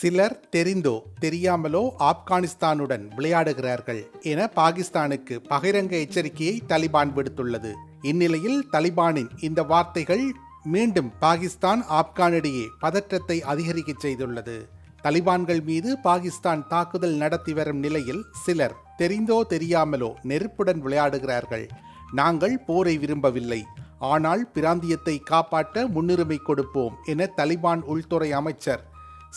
சிலர் தெரிந்தோ தெரியாமலோ ஆப்கானிஸ்தானுடன் விளையாடுகிறார்கள் என பாகிஸ்தானுக்கு பகிரங்க எச்சரிக்கையை தலிபான் விடுத்துள்ளது. இந்நிலையில் தலிபானின் இந்த வார்த்தைகள் மீண்டும் பாகிஸ்தான் ஆப்கானிடையே பதற்றத்தை அதிகரிக்க செய்துள்ளது. தலிபான்கள் மீது பாகிஸ்தான் தாக்குதல் நடத்தி வரும் நிலையில் சிலர் தெரிந்தோ தெரியாமலோ நெருப்புடன் விளையாடுகிறார்கள். நாங்கள் போரை விரும்பவில்லை. ஆனால் பிராந்தியத்தை காப்பாற்ற முன்னுரிமை கொடுப்போம் என தலிபான் உள்துறை அமைச்சர்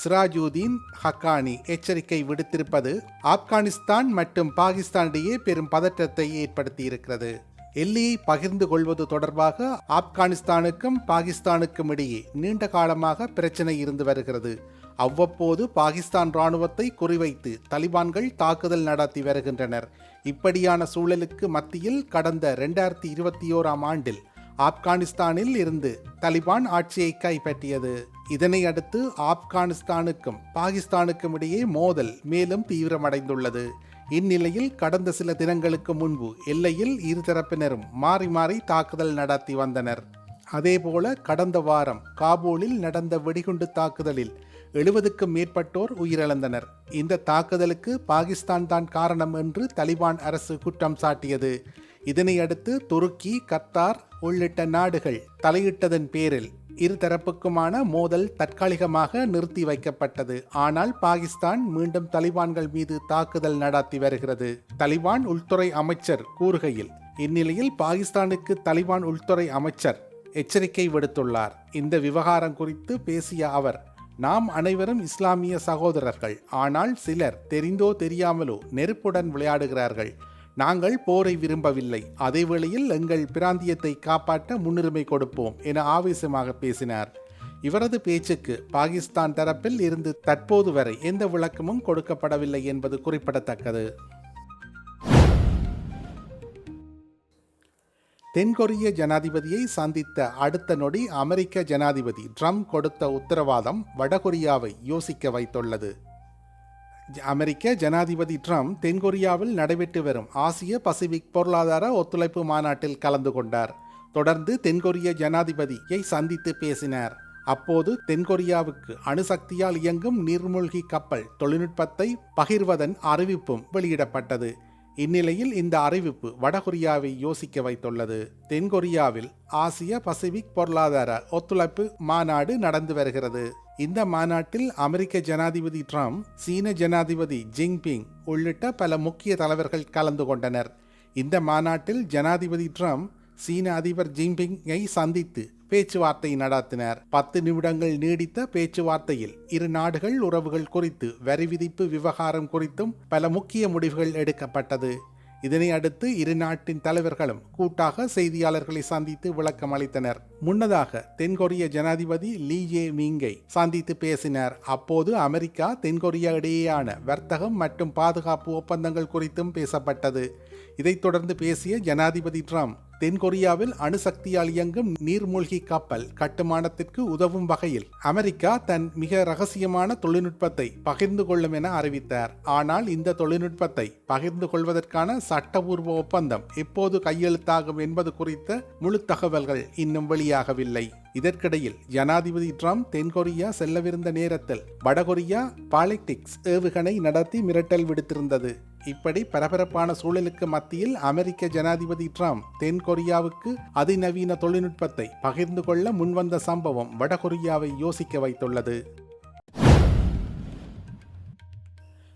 சிராஜுதீன் ஹக்கானி எச்சரிக்கை விடுத்திருப்பது ஆப்கானிஸ்தான் மற்றும் பாகிஸ்தானிடையே பெரும் பதற்றத்தை ஏற்படுத்தியிருக்கிறது. எல்லையை பகிர்ந்து கொள்வது தொடர்பாக ஆப்கானிஸ்தானுக்கும் பாகிஸ்தானுக்கும் இடையே நீண்ட காலமாக பிரச்சனை இருந்து வருகிறது. அவ்வப்போது பாகிஸ்தான் இராணுவத்தை குறிவைத்து தலிபான்கள் தாக்குதல் நடத்தி வருகின்றனர். இப்படியான சூழலுக்கு மத்தியில் கடந்த ரெண்டாயிரத்தி இருபத்தி ஓராம் ஆண்டில் ஆப்கானிஸ்தானில் இருந்து தலிபான் ஆட்சியை கைப்பற்றியது. இதனை அடுத்து ஆப்கானிஸ்தானுக்கும் பாகிஸ்தானுக்கும் இடையே மோதல் மேலும் தீவிரமடைந்துள்ளது. இந்நிலையில் கடந்த சில தினங்களுக்கு முன்பு எல்லையில் இருதரப்பினரும் மாறி மாறி தாக்குதல் நடத்தி வந்தனர். அதேபோல கடந்த வாரம் காபூலில் நடந்த வெடிகுண்டு தாக்குதலில் எழுபதுக்கும் மேற்பட்டோர் உயிரிழந்தனர். இந்த தாக்குதலுக்கு பாகிஸ்தான் தான் காரணம் என்று தலிபான் அரசு குற்றம் சாட்டியது. இதனையடுத்து துருக்கி கத்தார் உள்ளிட்ட நாடுகள் தலையிட்டதன் பேரில் இருதரப்புக்குமான மோதல் தற்காலிகமாக நிறுத்தி வைக்கப்பட்டது. ஆனால் பாகிஸ்தான் மீண்டும் தலிபான்கள் மீது தாக்குதல் நடத்தி வருகிறது. தலிபான் உள்துறை அமைச்சர் கூறுகையில் இந்நிலையில் பாகிஸ்தானுக்கு தலிபான் உள்துறை அமைச்சர் எச்சரிக்கை விடுத்துள்ளார். இந்த விவகாரம் குறித்து பேசிய அவர் நாம் அனைவரும் இஸ்லாமிய சகோதரர்கள். ஆனால் சிலர் தெரிந்தோ தெரியாமலோ நெருப்புடன் விளையாடுகிறார்கள். நாங்கள் போரை விரும்பவில்லை. அதேவேளையில் எங்கள் பிராந்தியத்தை காப்பாற்ற முன்னுரிமை கொடுப்போம் என ஆவேசமாக பேசினார். இவரது பேச்சுக்கு பாகிஸ்தான் தரப்பில் இருந்து தற்போது வரை எந்த விளக்கமும் கொடுக்கப்படவில்லை என்பது குறிப்பிடத்தக்கது. தென்கொரிய ஜனாதிபதியை சந்தித்த அடுத்த நொடி அமெரிக்க ஜனாதிபதி ட்ரம்ப் கொடுத்த உத்தரவாதம் வடகொரியாவை யோசிக்க வைத்துள்ளது. அமெரிக்க ஜனாதிபதி ட்ரம்ப் தென்கொரியாவில் நடைபெற்று வரும் ஆசிய பசிபிக் பொருளாதார ஒத்துழைப்பு மாநாட்டில் கலந்து கொண்டார். தொடர்ந்து தென்கொரிய ஜனாதிபதியை சந்தித்து பேசினார். அப்போது தென்கொரியாவுக்கு அணுசக்தியால் இயங்கும் நீர்மூழ்கி கப்பல் தொழில்நுட்பத்தை பகிர்வதன் அறிவிப்பும் வெளியிடப்பட்டது. இந்நிலையில் இந்த அறிவிப்பு வடகொரியாவை யோசிக்க வைத்துள்ளது. தென்கொரியாவில் ஆசிய பசிபிக் பொருளாதார ஒத்துழைப்பு மாநாடு நடந்து வருகிறது. இந்த மாநாட்டில் அமெரிக்க ஜனாதிபதி ட்ரம்ப் சீன ஜனாதிபதி ஜிங்பிங் உள்ளிட்ட பல முக்கிய தலைவர்கள் கலந்து கொண்டனர். இந்த மாநாட்டில் ஜனாதிபதி ட்ரம்ப் சீன அதிபர் ஜின்பிங்கை சந்தித்து பேச்சுவார்த்தை நடத்தினர். பத்து நிமிடங்கள் நீடித்த பேச்சுவார்த்தையில் இரு நாடுகள் உறவுகள் குறித்து வரி விதிப்பு விவகாரம் குறித்தும் பல முக்கிய முடிவுகள் எடுக்கப்பட்டது. இதனை அடுத்து இரு நாட்டின் தலைவர்களும் கூட்டாக செய்தியாளர்களை சந்தித்து விளக்கம் அளித்தனர். முன்னதாக தென்கொரிய ஜனாதிபதி லீ ஜே மிங்கை சந்தித்து பேசினார். அப்போது அமெரிக்கா தென்கொரியா இடையேயான வர்த்தகம் மற்றும் பாதுகாப்பு ஒப்பந்தங்கள் குறித்தும் பேசப்பட்டது. இதைத் தொடர்ந்து பேசிய ஜனாதிபதி ட்ரம்ப் தென்கொரியாவில் அணுசக்தியால் இயங்கும் நீர்மூழ்கி கப்பல் கட்டுமானத்திற்கு உதவும் வகையில் அமெரிக்கா தன் மிக ரகசியமான தொழில்நுட்பத்தை பகிர்ந்து கொள்ளும் என அறிவித்தார். ஆனால் இந்த தொழில்நுட்பத்தை பகிர்ந்து கொள்வதற்கான சட்டபூர்வ ஒப்பந்தம் எப்போது கையெழுத்தாகும் என்பது குறித்த முழு தகவல்கள் இன்னும் வெளியாகவில்லை. இதற்கிடையில் ஜனாதிபதி ட்ரம்ப் தென்கொரியா செல்லவிருந்த நேரத்தில் வடகொரியா பாலிடிக்ஸ் ஏவுகணை நடத்தி மிரட்டல் விடுத்திருந்தது. இப்படி பரபரப்பான சூழலுக்கு மத்தியில் அமெரிக்க ஜனாதிபதி ட்ரம்ப் தென்கொரியாவுக்கு அதிநவீன தொழில்நுட்பத்தை பகிர்ந்து கொள்ள முன்வந்த சம்பவம் வடகொரியாவை யோசிக்க வைத்துள்ளது.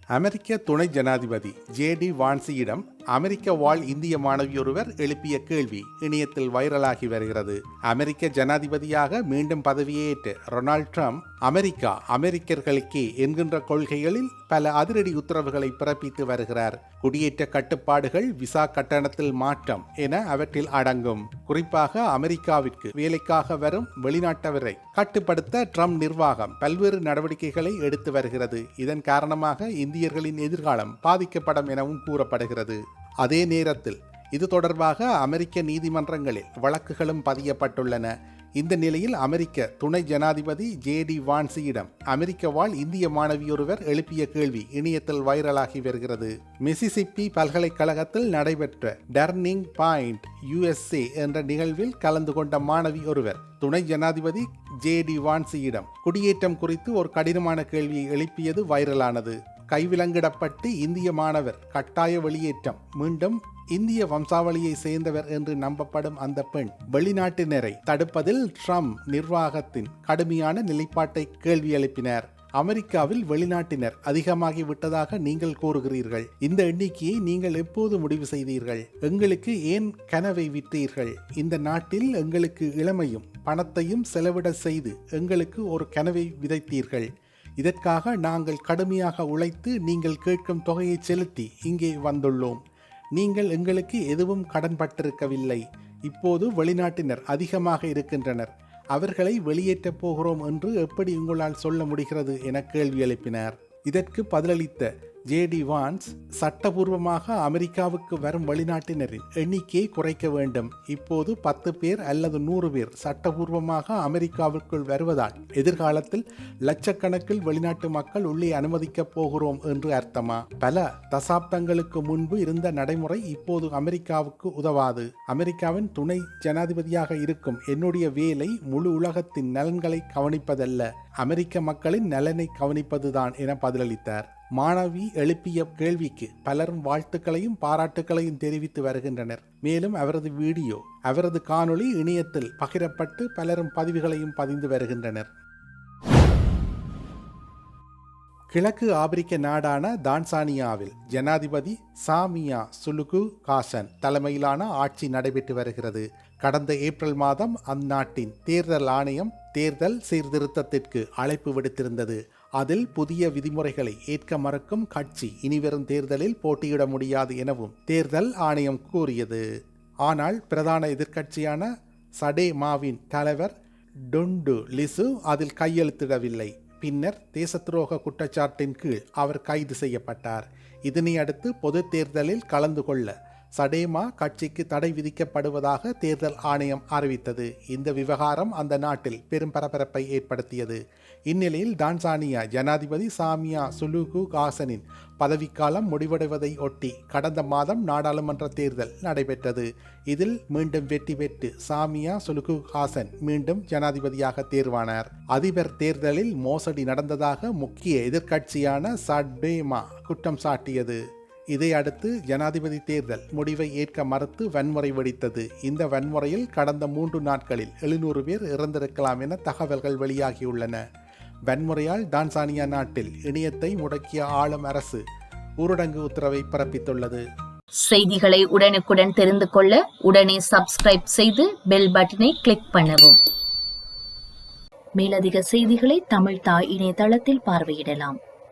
அமெரிக்க துணை ஜனாதிபதி ஜே டி வான்சியிடம் அமெரிக்க வாழ் இந்திய மாணவியொருவர் எழுப்பிய கேள்வி இணையத்தில் வைரலாகி வருகிறது. அமெரிக்க ஜனாதிபதியாக மீண்டும் பதவியேற்று ரொனால்ட் ட்ரம்ப் அமெரிக்கா அமெரிக்கர்களுக்கே என்கின்ற கொள்கைகளில் பல அதிரடி உத்தரவுகளை பிறப்பித்து வருகிறார். குடியேற்ற கட்டுப்பாடுகள் விசா கட்டணத்தில் மாற்றம் என அவற்றில் அடங்கும். குறிப்பாக அமெரிக்காவிற்கு வேலைக்காக வரும் வெளிநாட்டவரை கட்டுப்படுத்த ட்ரம்ப் நிர்வாகம் பல்வேறு நடவடிக்கைகளை எடுத்து வருகிறது. இதன் காரணமாக இந்தியர்களின் எதிர்காலம் பாதிக்கப்படும் எனவும் கூறப்படுகிறது. அதே நேரத்தில் இது தொடர்பாக அமெரிக்க நீதிமன்றங்களில் வழக்குகளும் பதியப்பட்டுள்ளன. இந்த நிலையில் அமெரிக்க துணை ஜனாதிபதி ஜே டி வான்சியிடம் அமெரிக்க வாழ் இந்திய மாணவியொருவர் எழுப்பிய கேள்வி இணையத்தில் வைரலாகி வருகிறது. மிசிசிப்பி பல்கலைக்கழகத்தில் நடைபெற்ற டர்னிங் பாயிண்ட் யுஎஸ்ஏ என்ற நிகழ்வில் கலந்து கொண்ட மாணவி ஒருவர் துணை ஜனாதிபதி ஜே டி வான்சியிடம் குடியேற்றம் குறித்து ஒரு கடினமான கேள்வியை எழுப்பியது வைரலானது. கைவிலங்கிடப்பட்டு இந்திய மாணவர் கட்டாய வெளியேற்றம் மீண்டும் இந்திய வம்சாவளியை சேர்ந்தவர் என்று நம்பப்படும் அந்த பெண் வெளிநாட்டினரை தடுப்பதில் ட்ரம்ப் நிர்வாகத்தின் கடுமையான நிலைப்பாட்டை கேள்வி எழுப்பினார். அமெரிக்காவில் வெளிநாட்டினர் அதிகமாகி விட்டதாக நீங்கள் கூறுகிறீர்கள். இந்த எண்ணிக்கையை நீங்கள் எப்போது முடிவு செய்தீர்கள்? எங்களுக்கு ஏன் கனவை விற்றீர்கள் இந்த நாட்டில் எங்களுக்கு இளமையும் பணத்தையும் செலவிட செய்து எங்களுக்கு ஒரு கனவை விதைத்தீர்கள். இதற்காக நாங்கள் கடுமையாக உழைத்து நீங்கள் கேட்கும் தொகையை செலுத்தி இங்கே வந்துள்ளோம். நீங்கள் எங்களுக்கு எதுவும் கடன்பட்டிருக்கவில்லை இப்போது வெளிநாட்டினர் அதிகமாக இருக்கின்றனர். அவர்களை வெளியேற்றப் போகிறோம் என்று எப்படி உங்களால் சொல்ல முடிகிறது என கேள்வி எழுப்பினார். இதற்கு பதிலளித்த ஜேடி வான்ஸ் சட்டபூர்வமாக அமெரிக்காவுக்கு வரும் வெளிநாட்டினரின் எண்ணிக்கையை குறைக்க வேண்டும். இப்போது பத்து பேர் அல்லது நூறு பேர் சட்டபூர்வமாக அமெரிக்காவிற்குள் வருவதால் எதிர்காலத்தில் லட்சக்கணக்கில் வெளிநாட்டு மக்கள் உள்ளே அனுமதிக்கப் போகிறோம் என்று அர்த்தமா? பல தசாப்தங்களுக்கு முன்பு இருந்த நடைமுறை இப்போது அமெரிக்காவுக்கு உதவாது. அமெரிக்காவின் துணை ஜனாதிபதியாக இருக்கும் என்னுடைய வேலை முழு உலகத்தின் நலன்களை கவனிப்பதல்ல. அமெரிக்க மக்களின் நலனை கவனிப்பதுதான் என பதிலளித்தார். மாணவி எழுப்பிய கேள்விக்கு பலரும் வாழ்த்துக்களையும் பாராட்டுக்களையும் தெரிவித்து வருகின்றனர். மேலும் அவரது வீடியோ அவரது காணொளி இணையத்தில் பகிரப்பட்டு பலரும் பதிவுகளையும் பதிந்து வருகின்றனர். கிழக்கு ஆப்பிரிக்க நாடான தான்சானியாவில் ஜனாதிபதி சாமியா சுலுகு காசன் தலைமையிலான ஆட்சி நடைபெற்று வருகிறது. கடந்த ஏப்ரல் மாதம் அந்நாட்டின் தேர்தல் ஆணையம் தேர்தல் சீர்திருத்தத்திற்கு அழைப்பு விடுத்திருந்தது. அதில் புதிய விதிமுறைகளை ஏற்க மறுக்கும் கட்சி இனிவரும் தேர்தலில் போட்டியிட முடியாது எனவும் தேர்தல் ஆணையம் கூறியது. ஆனால் பிரதான எதிர்க்கட்சியான சடே மாவின் தலைவர் டொண்டு லிசு அதில் கையெழுத்திடவில்லை. பின்னர் தேச துரோக குற்றச்சாட்டின் கீழ் அவர் கைது செய்யப்பட்டார். இதனை அடுத்து பொது தேர்தலில் கலந்து கொள்ள சடேமா கட்சிக்கு தடை விதிக்கப்படுவதாக தேர்தல் ஆணையம் அறிவித்தது. இந்த விவகாரம் அந்த நாட்டில் பெரும் பரபரப்பை ஏற்படுத்தியது. இந்நிலையில் டான்சானியா ஜனாதிபதி சாமியா சுலுகு காசனின் பதவிக்காலம் முடிவடைவதை ஒட்டி கடந்த மாதம் நாடாளுமன்ற தேர்தல் நடைபெற்றது. இதில் மீண்டும் வெற்றி பெற்று சாமியா சுலுகு ஹாசன் மீண்டும் ஜனாதிபதியாக தேர்வானார். அதிபர் தேர்தலில் மோசடி நடந்ததாக முக்கிய எதிர்க்கட்சியான சட்பேமா குற்றம் சாட்டியது. இதை அடுத்து ஜனாதிபதி தேர்தல் முடிவை ஏற்க மறுத்து வன்முறை வெடித்தது. இந்த வன்முறையில் கடந்த மூன்று நாட்களில் எழுநூறு பேர் இறந்திருக்கலாம் என தகவல்கள் வெளியாகியுள்ளன. வன்முறையால் டான்சானியா நாட்டில் இணையத்தை முடக்கிய ஆளும் அரசு ஊரடங்கு உத்தரவை பிறப்பித்துள்ளது. செய்திகளை உடனுக்குடன் தெரிந்து கொள்ள உடனே சப்ஸ்கிரைப் செய்து பெல் பட்டனை கிளிக் பண்ணவும். மேலதிக செய்திகளை தமிழ் தாய் இணையதளத்தில் பார்வையிடலாம்.